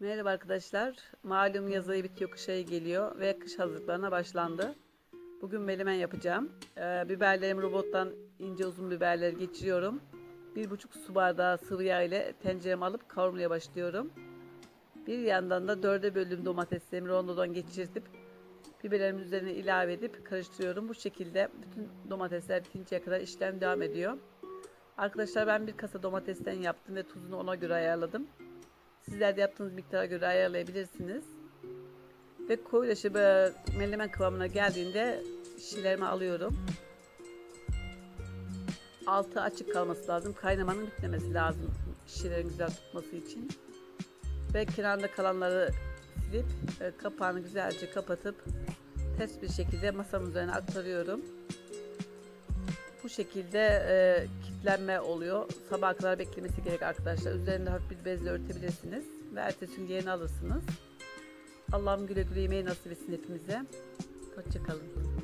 Merhaba arkadaşlar. Malum yaz ayı bitiyor, kış ayı geliyor ve kış hazırlıklarına başlandı. Bugün melemen yapacağım. Ee, biberlerimi robottan ince uzun biberleri geçiriyorum. Bir buçuk su bardağı sıvı yağ ile tencereme alıp kavurmaya başlıyorum. Bir yandan da dörde böldüğüm domateslerimi rondodan geçirtip biberlerimin üzerine ilave edip karıştırıyorum. Bu şekilde bütün domatesler bitinceye kadar işlem devam ediyor. Arkadaşlar ben bir kasa domatesten yaptım ve tuzunu ona göre ayarladım. Sizler de yaptığınız miktara göre ayarlayabilirsiniz. Ve koyulaşıp e, menemen kıvamına geldiğinde şişelerimi alıyorum. Altı açık kalması lazım. Kaynamanın bitmemesi lazım şişelerin güzel tutması için. Ve kenarında kalanları silip e, kapağını güzelce kapatıp ters bir şekilde masamın üzerine aktarıyorum. Bu şekilde e, kitlenme oluyor. Sabaha kadar beklemesi gerek arkadaşlar. Üzerinde hafif bir bezle örtebilirsiniz. Ve ertesi gün yerini alırsınız. Allah'ım güle güle yemeği nasip etsin hepimize. Hoşçakalın.